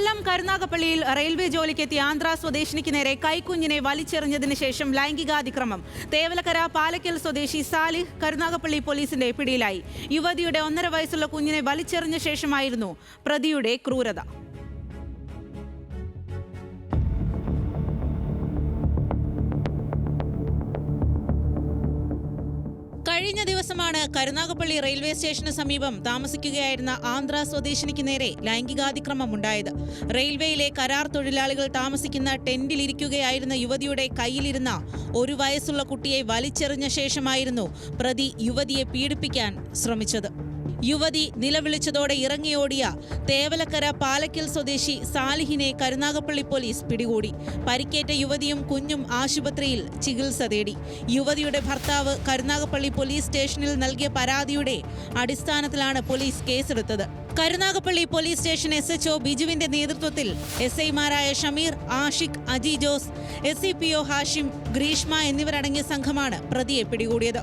കൊല്ലം കരുനാഗപ്പള്ളിയിൽ railway ജോലിക്കെത്തിയ Andhra സ്വദേശിനിക്ക് നേരെ കൈക്കുഞ്ഞിനെ വലിച്ചെറിഞ്ഞതിന് ശേഷം ലൈംഗികാതിക്രമം. തേവലക്കര പാലക്കൽ സ്വദേശി സാലിഹ് കരുനാഗപ്പള്ളി പോലീസിന്റെ പിടിയിലായി. യുവതിയുടെ ഒന്നര വയസ്സുള്ള കുഞ്ഞിനെ വലിച്ചെറിഞ്ഞ ശേഷമായിരുന്നു പ്രതിയുടെ ക്രൂരത. കഴിഞ്ഞ ദിവസമാണ് കരുനാഗപ്പള്ളി റെയിൽവേ സ്റ്റേഷന് സമീപം താമസിക്കുകയായിരുന്ന ആന്ധ്ര സ്വദേശിനിക്ക് നേരെ ലൈംഗികാതിക്രമം ഉണ്ടായത് റെയിൽവേയിലെ കരാർ തൊഴിലാളികൾ താമസിക്കുന്ന ടെന്റിലിരിക്കുകയായിരുന്ന യുവതിയുടെ കയ്യിലിരുന്ന ഒരു വയസ്സുള്ള കുട്ടിയെ വലിച്ചെറിഞ്ഞ ശേഷമായിരുന്നു പ്രതി യുവതിയെ പീഡിപ്പിക്കാൻ ശ്രമിച്ചത്. യുവതി നിലവിളിച്ചതോടെ ഇറങ്ങിയോടിയ തേവലക്കര പാലക്കൽ സ്വദേശി സാലിഹിനെ കരുനാഗപ്പള്ളി പോലീസ് പിടികൂടി. പരിക്കേറ്റ യുവതിയും കുഞ്ഞും ആശുപത്രിയിൽ ചികിത്സ തേടി. യുവതിയുടെ ഭർത്താവ് കരുനാഗപ്പള്ളി പോലീസ് സ്റ്റേഷനിൽ നൽകിയ പരാതിയുടെ അടിസ്ഥാനത്തിലാണ് പോലീസ് കേസെടുത്തത്. Karunagappally police station S H O ബിജുവിന്റെ നേതൃത്വത്തിൽ എസ് ഐമാരായ Shameer Ashiq Aji Jose S C P O Hashim Greeshma എന്നിവരടങ്ങിയ സംഘമാണ് പ്രതിയെ പിടികൂടിയത്.